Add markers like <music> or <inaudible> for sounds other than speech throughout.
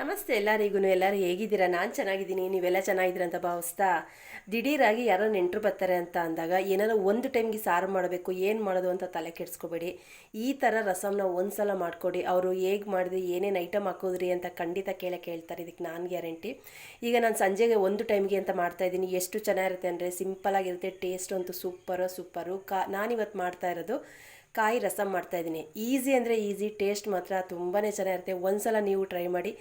ನಮಸ್ತೆ ಎಲ್ಲರಿಗೂ, ಎಲ್ಲರೂ ಹೇಗಿದ್ದೀರಾ? ನಾನು ಚೆನ್ನಾಗಿದ್ದೀನಿ, ನೀವೆಲ್ಲ ಚೆನ್ನಾಗಿದ್ದೀರ ಅಂತ ಭಾವಿಸ್ತಾ ದಿಢೀರಾಗಿ ಯಾರೋ ನೆಂಟರು ಬರ್ತಾರೆ ಅಂತ ಅಂದಾಗ ಏನಾದ್ರು ಒಂದು ಟೈಮ್ಗೆ ಸಾರು ಮಾಡಬೇಕು, ಏನು ಮಾಡೋದು ಅಂತ ತಲೆ ಕೆಡಿಸ್ಕೋಬೇಡಿ. ಈ ಥರ ರಸಮ್ನ ಒಂದು ಸಲ ಮಾಡಿಕೊಡಿ. ಅವರು ಹೇಗೆ ಮಾಡಿದ್ರಿ ಏನೇನು ಐಟಮ್ ಹಾಕೋದ್ರಿ ಅಂತ ಖಂಡಿತ ಕೇಳೇ ಕೇಳ್ತಾರೆ ಇದಕ್ಕೆ ನಾನು ಗ್ಯಾರಂಟಿ. ಈಗ ನಾನು ಸಂಜೆಗೆ ಒಂದು ಟೈಮ್ಗೆ ಅಂತ ಮಾಡ್ತಾಯಿದ್ದೀನಿ ಎಷ್ಟು ಚೆನ್ನಾಗಿರುತ್ತೆ ಅಂದರೆ ಸಿಂಪಲಾಗಿರುತ್ತೆ ಟೇಸ್ಟ್ ಅಂತೂ ಸೂಪರು ಸೂಪರು. ಕಾ ನಾನಿವತ್ತು ಮಾಡ್ತಾ ಇರೋದು ಕಾಯಿ ರಸಂ ಮಾಡ್ತಾಯಿದ್ದೀನಿ ಈಸಿ ಅಂದರೆ ಈಸಿ ಟೇಸ್ಟ್ ಮಾತ್ರ ತುಂಬಾ ಚೆನ್ನಾಗಿರುತ್ತೆ. ಒಂದ್ಸಲ ನೀವು ಟ್ರೈ ಮಾಡಿ.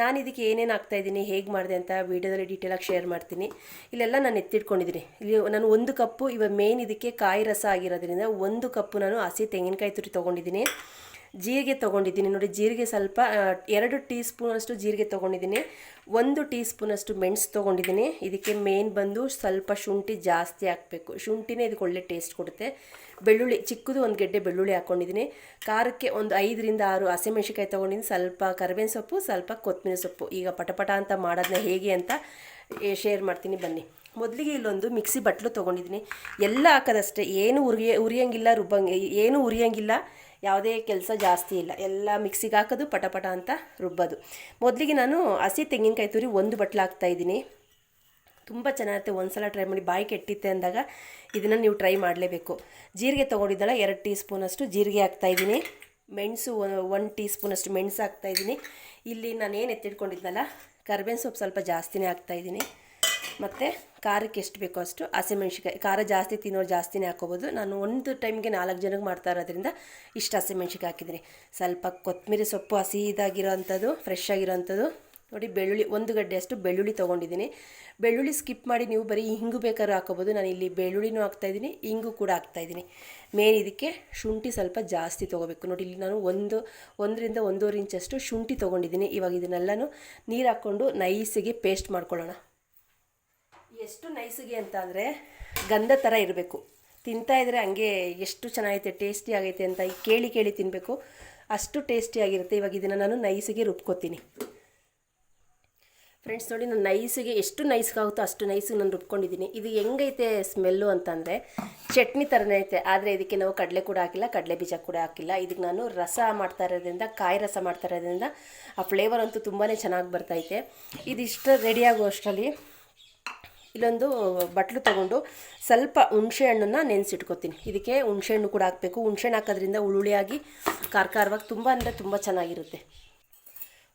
ನಾನು ಇದಕ್ಕೆ ಏನೇನು ಹಾಕ್ತಾಯಿದ್ದೀನಿ ಹೇಗೆ ಮಾಡಿದೆ ಅಂತ ವೀಡಿಯೋದಲ್ಲಿ ಡೀಟೇಲಾಗಿ ಶೇರ್ ಮಾಡ್ತೀನಿ. ಇಲ್ಲೆಲ್ಲ ನಾನು ಎತ್ತಿಟ್ಕೊಂಡಿದ್ದೀನಿ. ಇಲ್ಲಿ ನಾನು ಒಂದು ಕಪ್ಪು ಇವಾಗ ಮೇಯ್ನ್ ಇದಕ್ಕೆ ಕಾಯಿ ರಸ ಆಗಿರೋದ್ರಿಂದ ಒಂದು ಕಪ್ಪು ನಾನು ಹಸಿ ತೆಂಗಿನಕಾಯಿ ತುರಿ ತೊಗೊಂಡಿದ್ದೀನಿ. ಜೀರಿಗೆ ತೊಗೊಂಡಿದ್ದೀನಿ. ನೋಡಿ, ಜೀರಿಗೆ ಸ್ವಲ್ಪ ಎರಡು ಟೀ ಸ್ಪೂನಷ್ಟು ಜೀರಿಗೆ ತೊಗೊಂಡಿದ್ದೀನಿ. ಒಂದು ಟೀ ಸ್ಪೂನಷ್ಟು ಮೆಣಸು ತೊಗೊಂಡಿದ್ದೀನಿ. ಇದಕ್ಕೆ ಮೇನ್ ಬಂದು ಸ್ವಲ್ಪ ಶುಂಠಿ ಜಾಸ್ತಿ ಹಾಕಬೇಕು. ಶುಂಠಿನೇ ಇದಕ್ಕೆ ಒಳ್ಳೆ ಟೇಸ್ಟ್ ಕೊಡುತ್ತೆ. ಬೆಳ್ಳುಳ್ಳಿ, ಚಿಕ್ಕದು ಒಂದು ಗೆಡ್ಡೆ ಬೆಳ್ಳುಳ್ಳಿ ಹಾಕ್ಕೊಂಡಿದ್ದೀನಿ ಖಾರಕ್ಕೆ ಒಂದು ಐದರಿಂದ ಆರು ಹಸಿಮೆಣ್ಸಿಕಾಯಿ ತೊಗೊಂಡಿದ್ದೀನಿ. ಸ್ವಲ್ಪ ಕರಿಬೇವಿನ ಸೊಪ್ಪು, ಸ್ವಲ್ಪ ಕೊತ್ತಂಬರಿ ಸೊಪ್ಪು. ಈಗ ಪಟಪಟ ಅಂತ ಮಾಡೋದನ್ನ ಹೇಗೆ ಅಂತ ಶೇರ್ ಮಾಡ್ತೀನಿ. ಬನ್ನಿ. ಮೊದಲಿಗೆ ಇಲ್ಲೊಂದು ಮಿಕ್ಸಿ ಬಟ್ಲು ತೊಗೊಂಡಿದ್ದೀನಿ. ಎಲ್ಲ ಹಾಕೋದಷ್ಟೇ. ಏನು ಉರಿಯ, ಉರಿಯಂಗಿಲ್ಲ, ರುಬ್ಬಂಗೆ, ಏನು ಉರಿಯಂಗಿಲ್ಲ. ಯಾವುದೇ ಕೆಲಸ ಜಾಸ್ತಿ ಇಲ್ಲ. ಎಲ್ಲ ಮಿಕ್ಸಿಗೆ ಹಾಕೋದು ಪಟಪಟ ಅಂತ ರುಬ್ಬೋದು. ಮೊದಲಿಗೆ ನಾನು ಹಸಿ ತೆಂಗಿನಕಾಯಿ ತುರಿ ಒಂದು ಬಟ್ಲು ಹಾಕ್ತಾಯಿದ್ದೀನಿ ತುಂಬ ಚೆನ್ನಾಗಿರುತ್ತೆ. ಒಂದು ಸಲ ಟ್ರೈ ಮಾಡಿ ಬಾಯಿ ಕೆಟ್ಟಿತ್ತೆ ಅಂದಾಗ ಇದನ್ನು ನೀವು ಟ್ರೈ ಮಾಡಲೇಬೇಕು. ಜೀರಿಗೆ ತೊಗೊಂಡಿದ್ದಲ್ಲ, ಎರಡು ಟೀ ಸ್ಪೂನಷ್ಟು ಜೀರಿಗೆ ಹಾಕ್ತಾಯಿದ್ದೀನಿ ಮೆಣಸು ಒನ್ ಟೀ ಸ್ಪೂನಷ್ಟು ಮೆಣಸು ಹಾಕ್ತಾಯಿದ್ದೀನಿ ಇಲ್ಲಿ ನಾನು ಏನು ಎತ್ತಿಟ್ಕೊಂಡಿದ್ದಲ್ಲ, ಕರ್ಬೇವಿನ ಸೊಪ್ಪು ಸ್ವಲ್ಪ ಜಾಸ್ತಿನೇ ಹಾಕ್ತಾಯಿದ್ದೀನಿ ಮತ್ತು ಖಾರಕ್ಕೆ ಎಷ್ಟು ಬೇಕೋ ಅಷ್ಟು ಹಸಿಮೆಣ್ಸಿಕಾಯಿ ಖಾರ ಜಾಸ್ತಿ ತಿನ್ನೋರು ಜಾಸ್ತಿನೇ ಹಾಕೋಬೋದು ನಾನು ಒಂದು ಟೈಮ್ಗೆ ನಾಲ್ಕು ಜನಕ್ಕೆ ಮಾಡ್ತಾ ಇರೋದ್ರಿಂದ ಇಷ್ಟು ಹಸಿಮೆಣ್ಸಿಕಾಯಿ ಹಾಕಿದ್ದೀನಿ. ಸ್ವಲ್ಪ ಕೊತ್ತಂಬರಿ ಸೊಪ್ಪು ಹಸಿ ಅಂಥದ್ದು ಫ್ರೆಶ್ ಆಗಿರೋವಂಥದ್ದು ನೋಡಿ, ಬೆಳ್ಳುಳ್ಳಿ, ಒಂದು ಗಡ್ಡೆಯಷ್ಟು ಬೆಳ್ಳುಳ್ಳಿ ತೊಗೊಂಡಿದ್ದೀನಿ. ಬೆಳ್ಳುಳ್ಳಿ ಸ್ಕಿಪ್ ಮಾಡಿ ನೀವು ಬರೀ ಹಿಂಗು ಬೇಕಾದ್ರೂ ಹಾಕೋಬೋದು ನಾನು ಇಲ್ಲಿ ಬೆಳ್ಳುಳ್ಳಿನೂ ಹಾಕ್ತಾಯಿದ್ದೀನಿ ಹಿಂಗು ಕೂಡ ಹಾಕ್ತಾಯಿದ್ದೀನಿ ಮೇನ್ ಇದಕ್ಕೆ ಶುಂಠಿ ಸ್ವಲ್ಪ ಜಾಸ್ತಿ ತೊಗೋಬೇಕು. ನೋಡಿ, ಇಲ್ಲಿ ನಾನು ಒಂದು, ಒಂದರಿಂದ ಒಂದೂವರೆ ಇಂಚಷ್ಟು ಶುಂಠಿ ತೊಗೊಂಡಿದ್ದೀನಿ. ಇವಾಗ ಇದನ್ನೆಲ್ಲನೂ ನೀರು ಹಾಕ್ಕೊಂಡು ನೈಸಿಗೆ ಪೇಸ್ಟ್ ಮಾಡ್ಕೊಳ್ಳೋಣ. ಎಷ್ಟು ನೈಸಿಗೆ ಅಂತ ಅಂದರೆ ಗಂಧ ಥರ ಇರಬೇಕು. ತಿಂತಾ ಇದ್ರೆ ಹಂಗೆ ಎಷ್ಟು ಚೆನ್ನಾಗೈತೆ ಟೇಸ್ಟಿ ಆಗೈತೆ ಅಂತ ಕೇಳಿ ಕೇಳಿ ತಿನ್ನಬೇಕು ಅಷ್ಟು ಟೇಸ್ಟಿಯಾಗಿರುತ್ತೆ ಇವಾಗ ಇದನ್ನು ನಾನು ನೈಸಿಗೆ ರುಬ್ಕೋತೀನಿ. ಫ್ರೆಂಡ್ಸ್ ನೋಡಿ ನಾನು ನೈಸಿಗೆ ಎಷ್ಟು ನೈಸ್ಗಾಗುತ್ತೋ ಅಷ್ಟು ನೈಸಿಗೆ ನಾನು ರುಬ್ಕೊಂಡಿದ್ದೀನಿ. ಇದು ಹೆಂಗೈತೆ ಸ್ಮೆಲ್ಲು ಅಂತಂದರೆ ಚಟ್ನಿ ಥರನೇ ಐತೆ. ಆದರೆ ಇದಕ್ಕೆ ನಾವು ಕಡಲೆ ಕೂಡ ಹಾಕಿಲ್ಲ, ಕಡಲೆ ಬೀಜ ಕೂಡ ಹಾಕಿಲ್ಲ. ಇದಕ್ಕೆ ನಾನು ರಸ ಮಾಡ್ತಾ ಇರೋದ್ರಿಂದ, ಕಾಯಿ ರಸ ಮಾಡ್ತಾ ಇರೋದ್ರಿಂದ ಆ ಫ್ಲೇವರ್ ಅಂತೂ ತುಂಬಾ ಚೆನ್ನಾಗಿ ಬರ್ತೈತೆ ಇದಿಷ್ಟು ರೆಡಿಯಾಗುವಷ್ಟರಲ್ಲಿ ಇಲ್ಲೊಂದು ಬಟ್ಲು ತಗೊಂಡು ಸ್ವಲ್ಪ ಹುಣಸೆ ಹಣ್ಣನ್ನು ನೆನೆಸಿಟ್ಕೊತೀನಿ. ಇದಕ್ಕೆ ಹುಣಸೆ ಹಣ್ಣು ಕೂಡ ಹಾಕಬೇಕು. ಹುಣಸೆ ಹಣ್ಣು ಹಾಕೋದ್ರಿಂದ ಉಳುಳಿಯಾಗಿ ಖಾರ ಖಾರವಾಗಿ ತುಂಬ ಅಂದರೆ ತುಂಬ ಚೆನ್ನಾಗಿರುತ್ತೆ.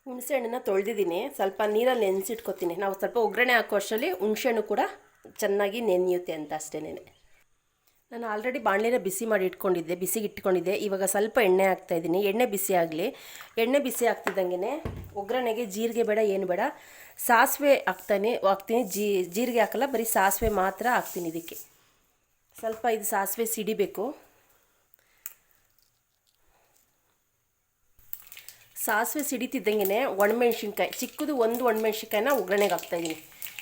ಹುಣಸೆ ಹಣ್ಣನ್ನು ತೊಳೆದಿದ್ದೀನಿ. ಸ್ವಲ್ಪ ನೀರಲ್ಲಿ ನೆನೆಸಿಟ್ಕೊತೀನಿ. ನಾವು ಸ್ವಲ್ಪ ಒಗ್ಗರಣೆ ಹಾಕೋ ಅಷ್ಟರಲ್ಲಿ ಹುಣಸೆ ಹಣ್ಣು ಕೂಡ ಚೆನ್ನಾಗಿ ನೆನೆಯುತ್ತೆ ಅಂತ ಅಷ್ಟೇನೆ. ನಾನು ಆಲ್ರೆಡಿ ಬಾಣಲೆನ ಬಿಸಿ ಮಾಡಿ ಇಟ್ಕೊಂಡಿದ್ದೆ, ಬಿಸಿಗೆ ಇಟ್ಕೊಂಡಿದ್ದೆ. ಇವಾಗ ಸ್ವಲ್ಪ ಎಣ್ಣೆ ಹಾಕ್ತಾ ಇದ್ದೀನಿ. ಎಣ್ಣೆ ಬಿಸಿ ಆಗಲಿ. ಎಣ್ಣೆ ಬಿಸಿ ಆಗ್ತಿದ್ದಂಗೆ ಒಗ್ಗರಣೆಗೆ ಜೀರಿಗೆ ಬೇಡ, ಏನು ಬೇಡ. ಸಾಸಿವೆ ಹಾಕ್ತಾನೆ, ಹಾಕ್ತೀನಿ. ಜೀ, ಜೀರಿಗೆ ಹಾಕಲ್ಲ, ಬರೀ ಸಾಸಿವೆ ಮಾತ್ರ ಹಾಕ್ತೀನಿ ಇದಕ್ಕೆ. ಸ್ವಲ್ಪ ಇದು ಸಾಸಿವೆ ಸಿಡಿಬೇಕು. ಸಾಸಿವೆ ಸಿಡಿತಿದ್ದಂಗೆ ಒಣಮೆಣ್ಸಿನ್ಕಾಯಿ, ಚಿಕ್ಕದು ಒಂದು ಒಣಮೆಣ್ಸಿನ್ಕಾಯಿನ ಒಗ್ಗರಣೆಗೆ ಹಾಕ್ತಾಯಿದ್ದೀನಿ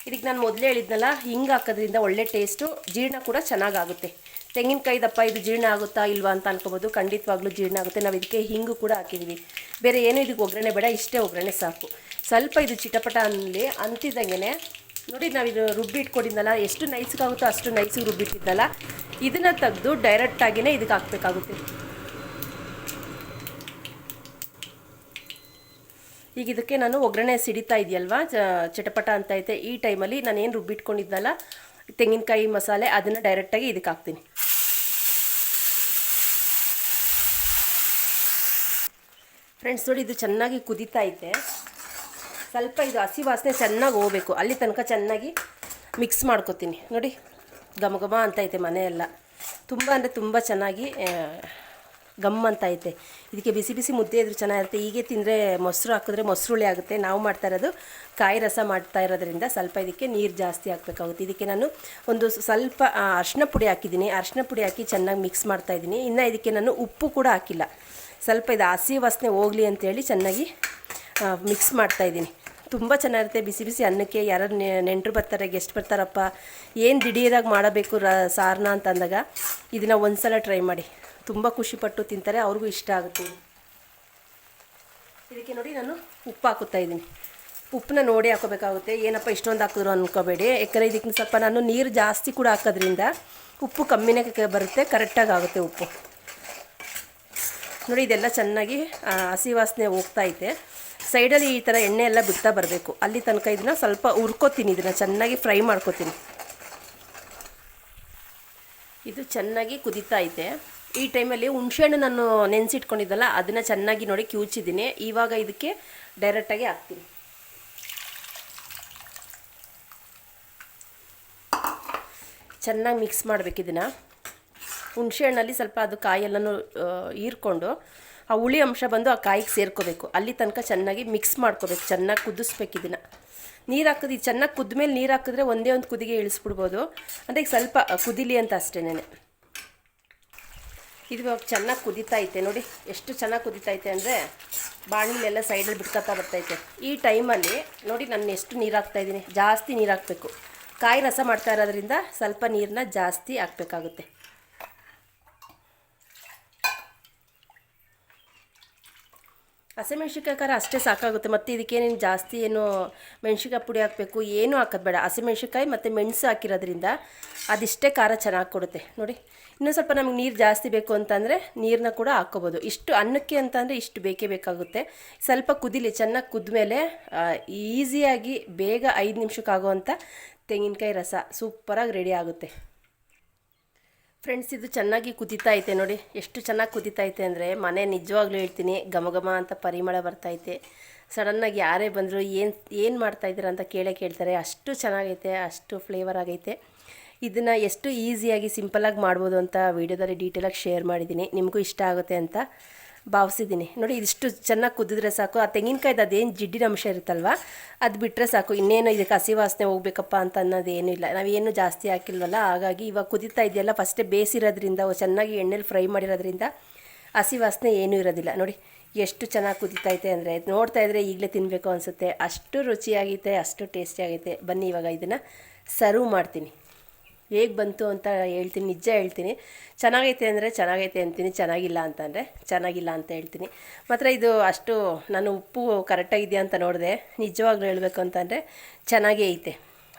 ಇದಕ್ಕೆ ನಾನು ಮೊದಲೇ ಹೇಳಿದ್ನಲ್ಲ, ಹಿಂಗೆ ಹಾಕೋದ್ರಿಂದ ಒಳ್ಳೆ ಟೇಸ್ಟು ಜೀರ್ಣ ಕೂಡ ಚೆನ್ನಾಗಾಗುತ್ತೆ. ತೆಂಗಿನಕಾಯಿ ದಪ್ಪ ಇದು ಜೀರ್ಣ ಆಗುತ್ತಾ ಇಲ್ವಾ ಅಂತ ಅನ್ಕೋಬೋದು. ಖಂಡಿತವಾಗ್ಲೂ ಜೀರ್ಣ ಆಗುತ್ತೆ. ನಾವು ಇದಕ್ಕೆ ಹಿಂಗು ಕೂಡ ಹಾಕಿದ್ದೀವಿ ಬೇರೆ ಏನು ಇದಕ್ಕೆ ಒಗ್ಗರಣೆ ಬೇಡ, ಇಷ್ಟೇ ಒಗ್ಗರಣೆ ಸಾಕು. ಸ್ವಲ್ಪ ಇದು ಚಿಟಪಟ ಅನ್ನಲಿ ಅಂತಿದ್ದಂಗೆ ನೋಡಿ ನಾವು ಇದು ರುಬ್ಬಿ ಇಟ್ಕೊಂಡಿದ್ದಲ್ಲ, ಎಷ್ಟು ನೈಸ್ಗಾಗುತ್ತೋ ಅಷ್ಟು ನೈಸಿಗೆ ರುಬ್ಬಿಟ್ಟಿದ್ದಲ್ಲ ಇದನ್ನು ತೆಗೆದು ಡೈರೆಕ್ಟಾಗಿಯೇ ಇದಕ್ಕೆ ಹಾಕಬೇಕಾಗುತ್ತೆ. ಈಗ ಇದಕ್ಕೆ ನಾನು ಒಗ್ಗರಣೆ ಸಿಡಿತಾ ಇದೆಯಲ್ವಾ? ಚಟಪಟ ಅಂತ ಐತೆ. ಈ ಟೈಮಲ್ಲಿ ನಾನು ಏನು ರುಬ್ಬಿಟ್ಕೊಂಡಿದ್ದಲ್ಲ ತೆಂಗಿನಕಾಯಿ ಮಸಾಲೆ ಅದನ್ನು ಡೈರೆಕ್ಟಾಗಿ ಇದಕ್ಕೆ ಹಾಕ್ತೀನಿ. ಫ್ರೆಂಡ್ಸ್ ನೋಡಿ ಇದು ಚೆನ್ನಾಗಿ ಕುದೀತಾ ಐತೆ ಸ್ವಲ್ಪ ಇದು ಹಸಿ ವಾಸನೆ ಚೆನ್ನಾಗಿ ಹೋಗಬೇಕು. ಅಲ್ಲಿ ತನಕ ಚೆನ್ನಾಗಿ ಮಿಕ್ಸ್ ಮಾಡ್ಕೊತೀನಿ. ನೋಡಿ, ಘಮ ಘಮ ಅಂತ ಐತೆ ಮನೆಯೆಲ್ಲ. ತುಂಬ ಅಂದರೆ ತುಂಬ ಚೆನ್ನಾಗಿ ಗಮ್ ಅಂತ ಐತೆ. ಇದಕ್ಕೆ ಬಿಸಿ ಬಿಸಿ ಮುದ್ದೆ ಇದ್ರೆ ಚೆನ್ನಾಗಿರುತ್ತೆ. ಹೀಗೆ ತಿಂದರೆ ಮೊಸರು ಹಾಕಿದ್ರೆ ಮೊಸರುಳಿ ಆಗುತ್ತೆ. ನಾವು ಮಾಡ್ತಾ ಇರೋದು ಕಾಯಿ ರಸ ಮಾಡ್ತಾ ಇರೋದ್ರಿಂದ ಸ್ವಲ್ಪ ಇದಕ್ಕೆ ನೀರು ಜಾಸ್ತಿ ಹಾಕ್ಬೇಕಾಗುತ್ತೆ. ಇದಕ್ಕೆ ನಾನು ಒಂದು ಸ್ವಲ್ಪ ಅರ್ಶಿನ ಪುಡಿ ಹಾಕಿದ್ದೀನಿ. ಅರ್ಶಿನ ಪುಡಿ ಹಾಕಿ ಚೆನ್ನಾಗಿ ಮಿಕ್ಸ್ ಮಾಡ್ತಾ ಇದ್ದೀನಿ. ಇನ್ನು ಇದಕ್ಕೆ ನಾನು ಉಪ್ಪು ಕೂಡ ಹಾಕಿಲ್ಲ. ಸ್ವಲ್ಪ ಇದು ಹಸಿ ವಾಸನೆ ಹೋಗಲಿ ಅಂತೇಳಿ ಚೆನ್ನಾಗಿ ಮಿಕ್ಸ್ ಮಾಡ್ತಾ ಇದ್ದೀನಿ. ತುಂಬ ಚೆನ್ನಾಗಿರುತ್ತೆ. ಬಿಸಿ ಬಿಸಿ ಅನ್ನಕ್ಕೆ ಯಾರು ನೆಂಟರು ಬರ್ತಾರೆ ಗೆಸ್ಟ್ ಬರ್ತಾರಪ್ಪ. ಏನು ದಿಢೀರಾಗಿ ಮಾಡಬೇಕು ರ ಸಾರನ್ನ ಅಂತಂದಾಗ ಇದನ್ನು ಒಂದು ಸಲ ಟ್ರೈ ಮಾಡಿ. ತುಂಬ ಖುಷಿಪಟ್ಟು ತಿಂತಾರೆ, ಅವ್ರಿಗೂ ಇಷ್ಟ ಆಗುತ್ತೆ. ಇದಕ್ಕೆ ನೋಡಿ ನಾನು ಉಪ್ಪು ಹಾಕುತ್ತಾ ಇದ್ದೀನಿ. ಉಪ್ಪನ್ನ ನೋಡಿ ಹಾಕೋಬೇಕಾಗುತ್ತೆ. ಏನಪ್ಪ ಇಷ್ಟೊಂದು ಹಾಕಿದ್ರು ಅನ್ಕೋಬೇಡಿ. ಯಾಕಂದರೆ ಇದಕ್ಕೆ ಸ್ವಲ್ಪ ನಾನು ನೀರು ಜಾಸ್ತಿ ಕೂಡ ಹಾಕೋದ್ರಿಂದ ಉಪ್ಪು ಕಮ್ಮಿನೇ ಬರುತ್ತೆ ಕರೆಕ್ಟಾಗಿ ಆಗುತ್ತೆ ಉಪ್ಪು. ನೋಡಿ ಇದೆಲ್ಲ ಚೆನ್ನಾಗಿ ಹಸಿ ವಾಸನೆ ಹೋಗ್ತಾ ಐತೆ. ಸೈಡಲ್ಲಿ ಈ ಥರ ಎಣ್ಣೆ ಎಲ್ಲ ಬಿಡ್ತಾ ಬರಬೇಕು. ಅಲ್ಲಿ ತನಕ ಇದನ್ನ ಸ್ವಲ್ಪ ಹುರ್ಕೋತೀನಿ, ಇದನ್ನು ಚೆನ್ನಾಗಿ ಫ್ರೈ ಮಾಡ್ಕೋತೀನಿ. ಇದು ಚೆನ್ನಾಗಿ ಕುದೀತಾ ಐತೆ. ಈ ಟೈಮಲ್ಲಿ ಹುಣಸೆಹಣ್ಣು ನಾನು ನೆನೆಸಿಟ್ಕೊಂಡಿದ್ದಲ್ಲ, ಅದನ್ನು ಚೆನ್ನಾಗಿ ನೋಡಿ ಕಿವುಚಿದ್ದೀನಿ ಇವಾಗ ಇದಕ್ಕೆ ಡೈರೆಕ್ಟಾಗಿ ಹಾಕ್ತೀನಿ. ಚೆನ್ನಾಗಿ ಮಿಕ್ಸ್ ಮಾಡ್ಬೇಕು ಇದನ್ನು. ಹುಣ್ಸೆಹಣ್ಣಲ್ಲಿ ಸ್ವಲ್ಪ ಅದು ಕಾಯೆಲ್ಲನೂ ಹೀರ್ಕೊಂಡು, ಆ ಹುಳಿ ಅಂಶ ಬಂದು ಆ ಕಾಯಿಗೆ ಸೇರ್ಕೋಬೇಕು. ಅಲ್ಲಿ ತನಕ ಚೆನ್ನಾಗಿ ಮಿಕ್ಸ್ ಮಾಡ್ಕೋಬೇಕು, ಚೆನ್ನಾಗಿ ಕುದಿಸ್ಬೇಕು ಇದನ್ನು. ನೀರು ಹಾಕೋದು ಚೆನ್ನಾಗಿ ಚೆನ್ನಾಗಿ ಕುದ್ಮೇಲೆ ನೀರು ಹಾಕಿದ್ರೆ ಒಂದೇ ಒಂದು ಕುದಿಗೆ ಇಳಿಸ್ಬಿಡ್ಬೋದು. ಅಂದರೆ ಈಗ ಸ್ವಲ್ಪ ಕುದಿಲಿ ಅಂತ ಅಷ್ಟೇನೆ ಇದು ಇವಾಗ ಚೆನ್ನಾಗಿ ಐತೆ ನೋಡಿ. ಎಷ್ಟು ಚೆನ್ನಾಗಿ ಕುದೀತಾ ಐತೆ ಅಂದರೆ ಬಾಣಲೆಲ್ಲ ಸೈಡಲ್ಲಿ ಬಿಟ್ಕೊತಾ ಬರ್ತೈತೆ. ಈ ಟೈಮಲ್ಲಿ ನೋಡಿ ನಾನು ಎಷ್ಟು ನೀರು ಹಾಕ್ತಾಯಿದ್ದೀನಿ ಜಾಸ್ತಿ ನೀರು ಹಾಕಬೇಕು. ಕಾಯಿ ರಸ ಮಾಡ್ತಾ ಇರೋದ್ರಿಂದ ಸ್ವಲ್ಪ ನೀರನ್ನ ಜಾಸ್ತಿ ಹಾಕಬೇಕಾಗುತ್ತೆ. ಹಸಿಮೆಣ್ಸಿಕಾಯಿ ಖಾರ ಅಷ್ಟೇ ಸಾಕಾಗುತ್ತೆ. ಮತ್ತು ಇದಕ್ಕೇನೇನು ಜಾಸ್ತಿ ಏನು ಮೆಣ್ಸಿಕಾಯಿ ಪುಡಿ ಹಾಕಬೇಕು, ಏನೂ ಹಾಕೋದು ಬೇಡ. ಹಸಿಮೆಣ್ಸಿಕಾಯಿ ಮತ್ತು ಮೆಣಸು ಹಾಕಿರೋದ್ರಿಂದ ಅದಿಷ್ಟೇ ಖಾರ ಚೆನ್ನಾಗಿ ಕೊಡುತ್ತೆ. ನೋಡಿ, ಇನ್ನೂ ಸ್ವಲ್ಪ ನಮಗೆ ನೀರು ಜಾಸ್ತಿ ಬೇಕು ಅಂತಂದರೆ ನೀರನ್ನ ಕೂಡ ಹಾಕ್ಕೋಬೋದು ಇಷ್ಟು ಅನ್ನಕ್ಕೆ ಅಂತಂದರೆ ಇಷ್ಟು ಬೇಕೇ ಬೇಕಾಗುತ್ತೆ. ಸ್ವಲ್ಪ ಕುದಿಲಿ, ಚೆನ್ನಾಗಿ ಕುದ್ಮೇಲೆ ಈಸಿಯಾಗಿ ಬೇಗ ಐದು ನಿಮಿಷಕ್ಕಾಗುವಂಥ ತೆಂಗಿನಕಾಯಿ ರಸ ಸೂಪರಾಗಿ ರೆಡಿ ಆಗುತ್ತೆ. ಫ್ರೆಂಡ್ಸ್ ಇದು ಚೆನ್ನಾಗಿ ಕುದೀತಾ ಐತೆ ನೋಡಿ. ಎಷ್ಟು ಚೆನ್ನಾಗಿ ಕುದೀತಾ ಐತೆ ಅಂದರೆ ಮನೆ ನಿಜವಾಗ್ಲೂ ಹೇಳ್ತೀನಿ ಘಮ ಘಮ ಅಂತ ಪರಿಮಳ ಬರ್ತೈತೆ ಸಡನ್ನಾಗಿ ಯಾರೇ ಬಂದರೂ ಏನು ಏನು ಮಾಡ್ತಾಯಿದ್ದೀರ ಅಂತ ಕೇಳೇ ಕೇಳ್ತಾರೆ. ಅಷ್ಟು ಚೆನ್ನಾಗೈತೆ, ಅಷ್ಟು ಫ್ಲೇವರ್ ಆಗೈತೆ. ಇದನ್ನು ಎಷ್ಟು ಈಸಿಯಾಗಿ ಸಿಂಪಲಾಗಿ ಮಾಡ್ಬೋದು ಅಂತ ವೀಡಿಯೋದಲ್ಲಿ ಡೀಟೇಲಾಗಿ ಶೇರ್ ಮಾಡಿದ್ದೀನಿ. ನಿಮಗೂ ಇಷ್ಟ ಆಗುತ್ತೆ ಅಂತ. ಭಾವಿಸಿದ್ದೀನಿ. ನೋಡಿ, ಇದಿಷ್ಟು ಚೆನ್ನಾಗಿ ಕುದಿದ್ರೆ ಸಾಕು. ಆ ತೆಂಗಿನಕಾಯ್ದು ಅದೇನು ಜಿಡ್ಡಿನ ಅಂಶ ಇರುತ್ತಲ್ವ? ಅದು ಬಿಟ್ಟರೆ ಸಾಕು. ಇನ್ನೇನು ಇದಕ್ಕೆ ಹಸಿ ವಾಸನೆ ಹೋಗ್ಬೇಕಪ್ಪ ಅಂತ ಅನ್ನೋದೇನೂ ಇಲ್ಲ. ನಾವೇನು ಜಾಸ್ತಿ ಹಾಕಿಲ್ವಲ್ಲ? ಹಾಗಾಗಿ ಇವಾಗ ಕುದೀತಾ ಇದೆಯಲ್ಲ ಫಸ್ಟೇ ಬೇಯಿಸಿರೋದ್ರಿಂದ ಚೆನ್ನಾಗಿ ಎಣ್ಣೆಲಿ ಫ್ರೈ ಮಾಡಿರೋದ್ರಿಂದ ಹಸಿ ವಾಸನೆ ಏನೂ ಇರೋದಿಲ್ಲ. ನೋಡಿ, ಎಷ್ಟು ಚೆನ್ನಾಗಿ ಕುದೀತೈತೆ ಅಂದರೆ ನೋಡ್ತಾ ಇದ್ರೆ ಈಗಲೇ ತಿನ್ನಬೇಕು ಅನಿಸುತ್ತೆ. ಅಷ್ಟು ರುಚಿಯಾಗೈತೆ, ಅಷ್ಟು ಟೇಸ್ಟಿಯಾಗೈತೆ ಬನ್ನಿ ಇವಾಗ ಇದನ್ನು ಸರ್ವ್ ಮಾಡ್ತೀನಿ. ಹೇಗೆ ಬಂತು ಅಂತ ಹೇಳ್ತೀನಿ, ನಿಜ ಹೇಳ್ತೀನಿ. ಚೆನ್ನಾಗೈತೆ ಅಂದರೆ ಚೆನ್ನಾಗೈತೆ ಅಂತೀನಿ, ಚೆನ್ನಾಗಿಲ್ಲ ಅಂತಂದರೆ ಚೆನ್ನಾಗಿಲ್ಲ ಅಂತ ಹೇಳ್ತೀನಿ. ಮಾತ್ರ ಇದು ಅಷ್ಟು ನಾನು ಉಪ್ಪು ಕರೆಕ್ಟಾಗಿದೆಯಾ ಅಂತ ನೋಡಿದೆ, ನಿಜವಾಗ್ಲೂ ಹೇಳಬೇಕು ಅಂತಂದರೆ ಚೆನ್ನಾಗೇ ಐತೆ.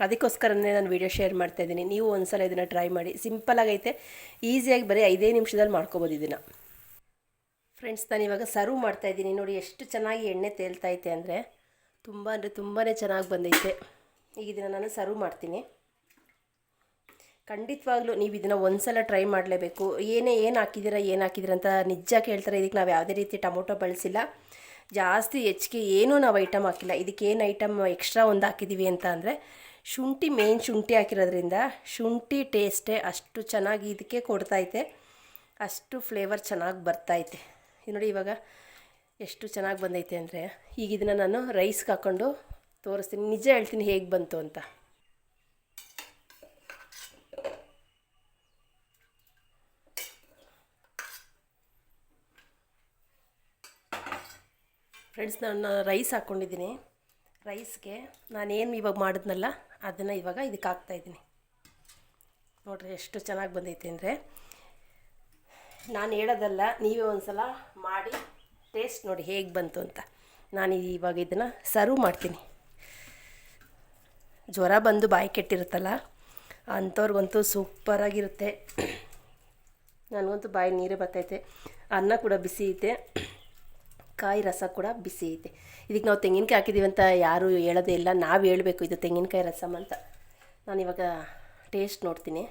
ಅದಕ್ಕೋಸ್ಕರನೇ ನಾನು ವೀಡಿಯೋ ಶೇರ್ ಮಾಡ್ತಾಯಿದ್ದೀನಿ ನೀವು ಒಂದ್ಸಲ ಇದನ್ನು ಟ್ರೈ ಮಾಡಿ. ಸಿಂಪಲಾಗೈತೆ ಈಸಿಯಾಗಿ ಬರೀ ಐದೇ ನಿಮಿಷದಲ್ಲಿ ಮಾಡ್ಕೊಬೋದು ಇದನ್ನು. ಫ್ರೆಂಡ್ಸ್ ನಾನು ಇವಾಗ ಸರ್ವ್ ಮಾಡ್ತಾಯಿದ್ದೀನಿ ನೋಡಿ ಎಷ್ಟು ಚೆನ್ನಾಗಿ ಎಣ್ಣೆ ತೇಲ್ತೈತೆ ಅಂದರೆ ತುಂಬ ಅಂದರೆ ತುಂಬಾ ಚೆನ್ನಾಗಿ ಬಂದೈತೆ. ಈಗ ಇದನ್ನು ನಾನು ಸರ್ವ್ ಮಾಡ್ತೀನಿ. ಖಂಡಿತವಾಗ್ಲೂ ನೀವು ಇದನ್ನು ಒಂದ್ಸಲ ಟ್ರೈ ಮಾಡಲೇಬೇಕು. ಏನೇ ಏನು ಹಾಕಿದ್ದೀರಾ ಏನು ಹಾಕಿದ್ದೀರ ಅಂತ ನಿಜ ಕೇಳ್ತಾರೆ. ಇದಕ್ಕೆ ನಾವು ಯಾವುದೇ ರೀತಿ ಟೊಮೊಟೊ ಬಳಸಿಲ್ಲ. ಜಾಸ್ತಿ ಹೆಚ್ಚಿಗೆ ಏನೂ ನಾವು ಐಟಮ್ ಹಾಕಿಲ್ಲ. ಇದಕ್ಕೆ ಏನು ಐಟಮ್ ಎಕ್ಸ್ಟ್ರಾ ಒಂದು ಹಾಕಿದ್ದೀವಿ ಅಂತ ಅಂದರೆ, ಶುಂಠಿ ಮೇನ್ ಶುಂಠಿ ಹಾಕಿರೋದ್ರಿಂದ ಶುಂಠಿ ಟೇಸ್ಟೇ ಅಷ್ಟು ಚೆನ್ನಾಗಿ ಇದಕ್ಕೆ ಕೊಡ್ತೈತೆ. ಅಷ್ಟು ಫ್ಲೇವರ್ ಚೆನ್ನಾಗಿ ಬರ್ತೈತೆ. ನೋಡಿ ಇವಾಗ ಎಷ್ಟು ಚೆನ್ನಾಗಿ ಬಂದೈತೆ ಅಂದರೆ, ಈಗ ಇದನ್ನು ನಾನು ರೈಸ್ಗೆ ಹಾಕ್ಕೊಂಡು ತೋರಿಸ್ತೀನಿ. ನಿಜ ಹೇಳ್ತೀನಿ ಹೇಗೆ ಬಂತು ಅಂತ. ಫ್ರೆಂಡ್ಸ್ ನಾನು ರೈಸ್ ಹಾಕ್ಕೊಂಡಿದ್ದೀನಿ ರೈಸ್ಗೆ ನಾನೇನು ಇವಾಗ ಮಾಡಿದ್ನಲ್ಲ, ಅದನ್ನು ಇವಾಗ ಇದಕ್ಕೆ ಹಾಕ್ತಾಯಿದ್ದೀನಿ ನೋಡ್ರಿ ಎಷ್ಟು ಚೆನ್ನಾಗಿ ಬಂದೈತೆ ಅಂದರೆ. ನಾನು ಹೇಳೋದಲ್ಲ, ನೀವೇ ಒಂದು ಸಲ ಮಾಡಿ ಟೇಸ್ಟ್ ನೋಡಿ ಹೇಗೆ ಬಂತು ಅಂತ. ನಾನು ಇವಾಗ ಇದನ್ನು ಸರ್ವ್ ಮಾಡ್ತೀನಿ. ಜ್ವರ ಬಂದು ಬಾಯಿ ಕೆಟ್ಟಿರುತ್ತಲ್ಲ, ಅಂಥವ್ರಿಗಂತೂ ಸೂಪರಾಗಿರುತ್ತೆ <clears throat> ನನಗಂತೂ ಬಾಯಿ ನೀರೇ ಬರ್ತೈತೆ. ಅನ್ನ ಕೂಡ ಬಿಸಿ ಐತೆ. ಕಾಯಿ ರಸ ಕೂಡ ಬಿಸಿ ಐತೆ. ಇದಕ್ಕೆ ನಾವು ತೆಂಗಿನಕಾಯಿ ಹಾಕಿದ್ದೀವಿ ಅಂತ ಯಾರೂ ಹೇಳೋದೇ ಇಲ್ಲ. ನಾವು ಹೇಳಬೇಕು ಇದು ತೆಂಗಿನಕಾಯಿ ರಸಮ್ ಅಂತ. ನಾನಿವಾಗ ಟೇಸ್ಟ್ ನೋಡ್ತೀನಿ.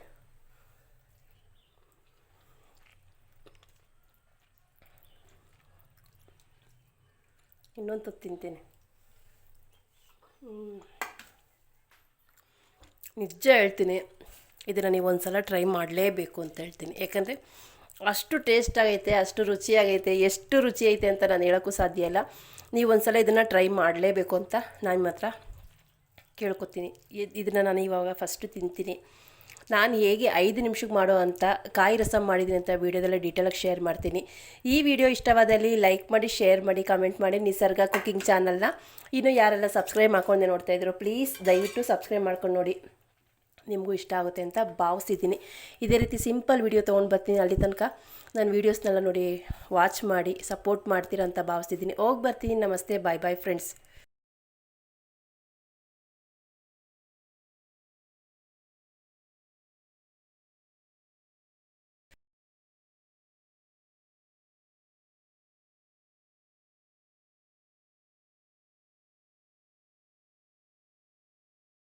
ಇನ್ನೊಂದು ತುತ್ತು ತಿಂತೀನಿ. ನಿಜ ಹೇಳ್ತೀನಿ, ಇದನ್ನು ನೀವು ಒಂದು ಸಲ ಟ್ರೈ ಮಾಡಲೇಬೇಕು ಅಂತ ಹೇಳ್ತೀನಿ. ಯಾಕಂದರೆ ಅಷ್ಟು ಟೇಸ್ಟ್ ಆಗೈತೆ, ಅಷ್ಟು ರುಚಿಯಾಗೈತೆ, ಎಷ್ಟು ರುಚಿ ಐತೆ ಅಂತ ನಾನು ಹೇಳೋಕ್ಕೂ ಸಾಧ್ಯ ಇಲ್ಲ. ನೀವು ಒಂದು ಸಲ ಇದನ್ನು ಟ್ರೈ ಮಾಡಲೇಬೇಕು ಅಂತ ನಾನು ಮಾತ್ರ ಕೇಳ್ಕೊತೀನಿ. ಇದನ್ನು ನಾನು ಇವಾಗ ಫಸ್ಟು ತಿಂತೀನಿ. ನಾನು ಹೇಗೆ ಐದು ನಿಮಿಷಕ್ಕೆ ಮಾಡೋ ಅಂತ ಕಾಯಿ ರಸಮ್ ಮಾಡಿದ್ದೀನಿ ಅಂತ ವೀಡಿಯೋದಲ್ಲೇ ಡೀಟೇಲಾಗಿ ಶೇರ್ ಮಾಡ್ತೀನಿ. ಈ ವಿಡಿಯೋ ಇಷ್ಟವಾದಲ್ಲಿ ಲೈಕ್ ಮಾಡಿ ಶೇರ್ ಮಾಡಿ ಕಮೆಂಟ್ ಮಾಡಿ ನಿಸರ್ಗ ಕುಕ್ಕಿಂಗ್ ಚಾನಲ್ನ ಇನ್ನು ಯಾರೆಲ್ಲ ಸಬ್ಸ್ಕ್ರೈಬ್ ಮಾಡ್ಕೊಂಡೆ ನೋಡ್ತಾ ಇದ್ರು ಪ್ಲೀಸ್ ದಯವಿಟ್ಟು ಸಬ್ಸ್ಕ್ರೈಬ್ ಮಾಡ್ಕೊಂಡು ನೋಡಿ. ನಿಮಗೂ ಇಷ್ಟ ಆಗುತ್ತೆ ಅಂತ ಭಾವಿಸಿದ್ದೀನಿ. ಇದೇ ರೀತಿ ಸಿಂಪಲ್ ವಿಡಿಯೋ ತೊಗೊಂಡು ಬರ್ತೀನಿ ಅಲ್ಲಿ ತನಕ. ನಾನು ವೀಡಿಯೋಸ್ನೆಲ್ಲ ನೋಡಿ ವಾಚ್ ಮಾಡಿ ಸಪೋರ್ಟ್ ಮಾಡ್ತೀರಾ ಅಂತ ಭಾವಿಸ್ತಿದ್ದೀನಿ ಹೋಗಿ ಬರ್ತೀನಿ. ನಮಸ್ತೆ. ಬಾಯ್ ಬಾಯ್ ಫ್ರೆಂಡ್ಸ್